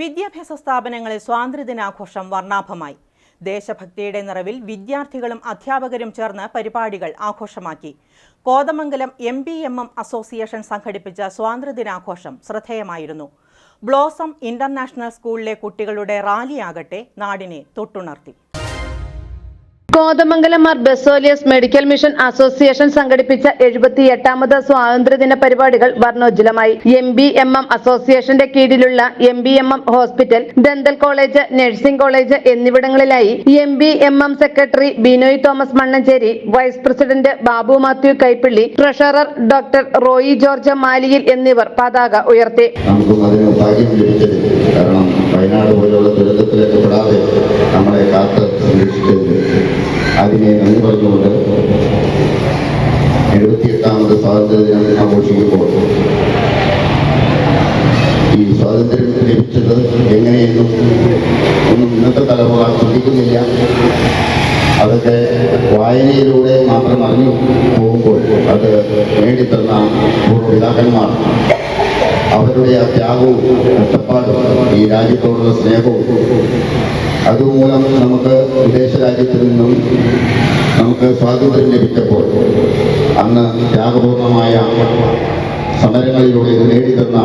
വിദ്യാഭ്യാസ സ്ഥാപനങ്ങളിൽ സ്വാതന്ത്ര്യദിനാഘോഷം വർണാഭമായി. ദേശഭക്തിയുടെ നിറവിൽ വിദ്യാർത്ഥികളും അധ്യാപകരും ചേർന്ന് പരിപാടികൾ ആഘോഷമാക്കി. Kothamangalam M B M M association സംഘടിപ്പിച്ച സ്വാതന്ത്ര്യദിനാഘോഷം ശ്രദ്ധേയമായിരുന്നു. ബ്ലോസം ഇന്റർനാഷണൽ സ്കൂളിലെ കുട്ടികളുടെ റാലിയാകട്ടെ നാടിനെ തൊട്ടുണർത്തി. Kothamangalam Mar Baselios medical mission association സംഘടിപ്പിച്ച എഴുപത്തി എട്ടാമത് സ്വാതന്ത്ര്യദിന പരിപാടികൾ വർണോജ്ജലമായി എം ബി എം എം അസോസിയേഷന്റെ കീഴിലുള്ള M B M M hospital dental college nursing college എന്നിവിടങ്ങളിലായി M B M M secretary Binoy Thomas Mannancherry vice president Babu Mathew Kaippilly treasurer doctor Roy George Maliyil എന്നിവർ പതാക ഉയർത്തി. കാരണം വയനാട് ദുരന്തത്തിലേക്ക് പെടാതെ നമ്മളെ കാത്ത് സംരക്ഷിച്ചതിന് അതിനെ നന്ദി പറഞ്ഞുകൊണ്ട് സ്വാതന്ത്ര്യ ദിനം ആഘോഷിക്കുമ്പോൾ ഈ സ്വാതന്ത്ര്യം ലഭിച്ചത് എങ്ങനെയെന്നും ഒന്നും ഇന്നത്തെ തലമുറ ചിന്തിക്കുന്നില്ല. അതൊക്കെ വായനയിലൂടെ മാത്രം അറിഞ്ഞു പോകുമ്പോൾ അത് നേടിത്തന്ന പൂർവപിതാക്കന്മാർ അവരുടെ ആ ത്യാഗവും കഷ്ടപ്പാടും ഈ രാജ്യത്തോടുള്ള സ്നേഹവും അതുമൂലം നമുക്ക് വിദേശ രാജ്യത്തു നിന്നും നമുക്ക് സ്വാതന്ത്ര്യം ലഭിച്ചപ്പോൾ അന്ന് ത്യാഗപൂർണമായ സമരങ്ങളിലൂടെ ഇത് നേടിത്തന്ന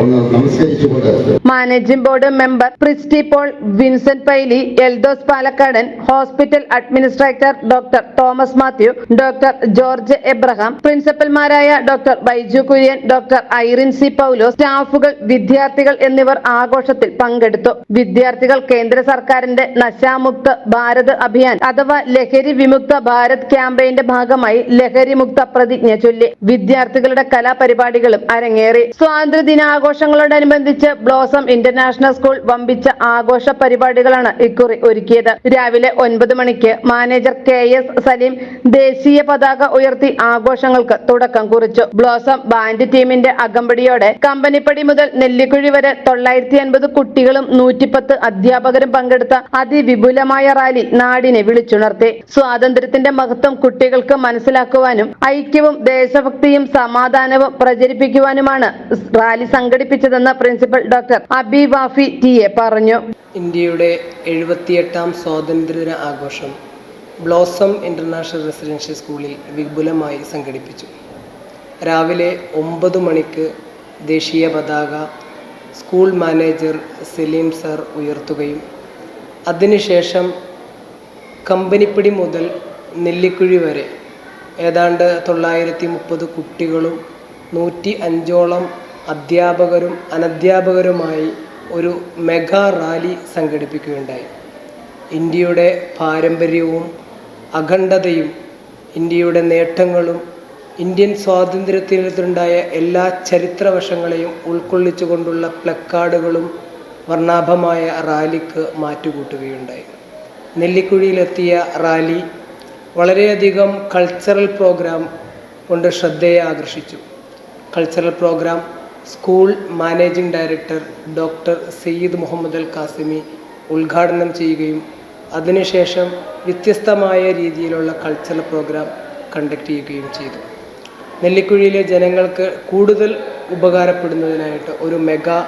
ഒന്ന് നമസ്കരിച്ചുകൊണ്ട് managing board member Pristy Paul Vincent Paily Eldose Palakkadan hospital administrator doctor Thomas Mathew doctor George Abraham പ്രിൻസിപ്പൽമാരായ doctor Baiju Kurian doctor Irene C Paulo സ്റ്റാഫുകൾ വിദ്യാർത്ഥികൾ എന്നിവർ ആഘോഷത്തിൽ പങ്കെടുത്തു. വിദ്യാർത്ഥികൾ കേന്ദ്ര സർക്കാരിന്റെ നശാമുക്ത ഭാരത് അഭിയാൻ അഥവാ ലഹരി വിമുക്ത ഭാരത് ക്യാമ്പയിന്റെ ഭാഗമായി ലഹരി മുക്ത പ്രതിജ്ഞ ചൊല്ലി. വിദ്യാർത്ഥികളുടെ കലാപരിപാടികളും അരങ്ങേറി. സ്വാതന്ത്ര്യദിനാഘോഷങ്ങളോടനുബന്ധിച്ച് ബ്ലോസം ഇന്റർനാഷണൽ സ്കൂൾ വമ്പിച്ച ആഘോഷ പരിപാടികളാണ് ഇക്കുറി ഒരുക്കിയത്. രാവിലെ ഒൻപത് മണിക്ക് മാനേജർ കെ എസ് സലീം ദേശീയ പതാക ഉയർത്തി ആഘോഷങ്ങൾക്ക് തുടക്കം കുറിച്ചു. ബ്ലോസം ബാൻഡ് ടീമിന്റെ അകമ്പടിയോടെ കമ്പനിപ്പടി മുതൽ നെല്ലിക്കുഴി വരെ തൊള്ളായിരത്തി അൻപത് കുട്ടികളും നൂറ്റിപ്പത്ത് അധ്യാപകരും പങ്കെടുത്ത അതിവിപുലമായ റാലി നാടിനെ വിളിച്ചുണർത്തി. സ്വാതന്ത്ര്യത്തിന്റെ മഹത്വം കുട്ടികൾക്ക് മനസ്സിലാക്കുവാനും ഐക്യവും ദേശഭക്തിയും സമാധാനവും പ്രചരിപ്പിക്കുവാനുമാണ് rally സംഘടിപ്പിച്ചതെന്ന് principal doctor Abi Wafi T A പറഞ്ഞു. ഇന്ത്യയുടെ എഴുപത്തിയെട്ടാം സ്വാതന്ത്ര്യദിന ആഘോഷം ബ്ലോസം ഇന്റർനാഷണൽ റെസിഡൻഷ്യൽ സ്കൂളിൽ വിപുലമായി സംഘടിപ്പിച്ചു. രാവിലെ ഒമ്പത് മണിക്ക് ദേശീയ പതാക സ്കൂൾ മാനേജർ സലീം സർ ഉയർത്തുകയും അതിനുശേഷം കമ്പനിപ്പടി മുതൽ നെല്ലിക്കുഴി വരെ ഏതാണ്ട് തൊള്ളായിരത്തി മുപ്പത് കുട്ടികളും നൂറ്റി അഞ്ചോളം അധ്യാപകരും അനധ്യാപകരുമായി ഒരു മെഗാ റാലി സംഘടിപ്പിക്കുകയുണ്ടായി. ഇന്ത്യയുടെ പാരമ്പര്യവും അഖണ്ഡതയും ഇന്ത്യയുടെ നേട്ടങ്ങളും ഇന്ത്യൻ സ്വാതന്ത്ര്യത്തിനുണ്ടായ എല്ലാ ചരിത്രവശങ്ങളെയും ഉൾക്കൊള്ളിച്ചുകൊണ്ടുള്ള പ്ലക്കാർഡുകളും വർണാഭമായ റാലിക്ക് മാറ്റുകൂട്ടുകയുണ്ടായി. നെല്ലിക്കുഴിയിലെത്തിയ റാലി വളരെയധികം കൾച്ചറൽ പ്രോഗ്രാം കൊണ്ട് ശ്രദ്ധയെ ആകർഷിച്ചു. Cultural programme school managing director doctor Sayyid Muhammad Al Qasimi ഉദ്ഘാടനം ചെയ്യുകയും അതിനുശേഷം വ്യത്യസ്തമായ രീതിയിലുള്ള കൾച്ചറൽ പ്രോഗ്രാം കണ്ടക്ട് ചെയ്യുകയും ചെയ്തു. നെല്ലിക്കുഴിയിലെ ജനങ്ങൾക്ക് കൂടുതൽ ഉപകാരപ്പെടുന്നതിനായിട്ട് ഒരു മെഗാ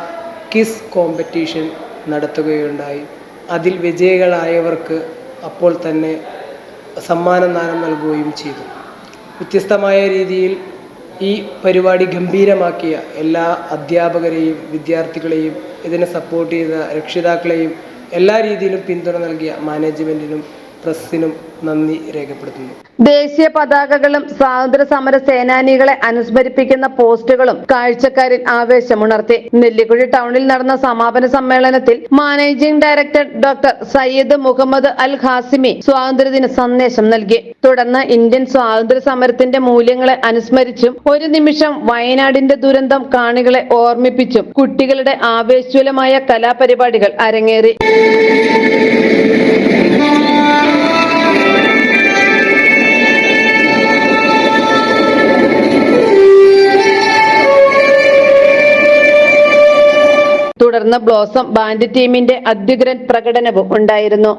കിസ് കോമ്പറ്റീഷൻ നടത്തുകയുണ്ടായി. അതിൽ വിജയികളായവർക്ക് അപ്പോൾ തന്നെ സമ്മാനദാനം നൽകുകയും ചെയ്തു. വ്യത്യസ്തമായ രീതിയിൽ ഈ പരിപാടി ഗംഭീരമാക്കിയ എല്ലാ അധ്യാപകരെയും വിദ്യാർത്ഥികളെയും ഇതിനെ സപ്പോർട്ട് ചെയ്ത രക്ഷിതാക്കളെയും എല്ലാ രീതിയിലും പിന്തുണ നൽകിയ മാനേജ്മെന്റിനും പ്രസ്സിനും നന്ദി രേഖപ്പെടുത്തുന്നു. ദേശീയ പതാകകളും സ്വാതന്ത്ര്യ സമര സേനാനികളെ അനുസ്മരിപ്പിക്കുന്ന പോസ്റ്റുകളും കാഴ്ചക്കാരിൽ ആവേശമുണർത്തി. നെല്ലിക്കുഴി ടൗണിൽ നടന്ന സമാപന സമ്മേളനത്തിൽ managing director doctor Sayyid Muhammad Al Qasimi സ്വാതന്ത്ര്യദിന സന്ദേശം നൽകി. തുടർന്ന് ഇന്ത്യൻ സ്വാതന്ത്ര്യ സമരത്തിന്റെ മൂല്യങ്ങളെ അനുസ്മരിച്ചും ഒരു നിമിഷം വയനാടിന്റെ ദുരന്തം കാണികളെ ഓർമ്മിപ്പിച്ചും കുട്ടികളുടെ ആവേശോലമായ കലാപരിപാടികൾ അരങ്ങേറി. തുടർന്ന് ബ്ലോസം ബാൻഡ് ടീമിന്റെ അധ്യുഗ്രൻ പ്രകടനവും ഉണ്ടായിരുന്നു.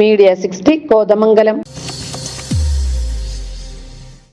Media sixty Kothamangalam.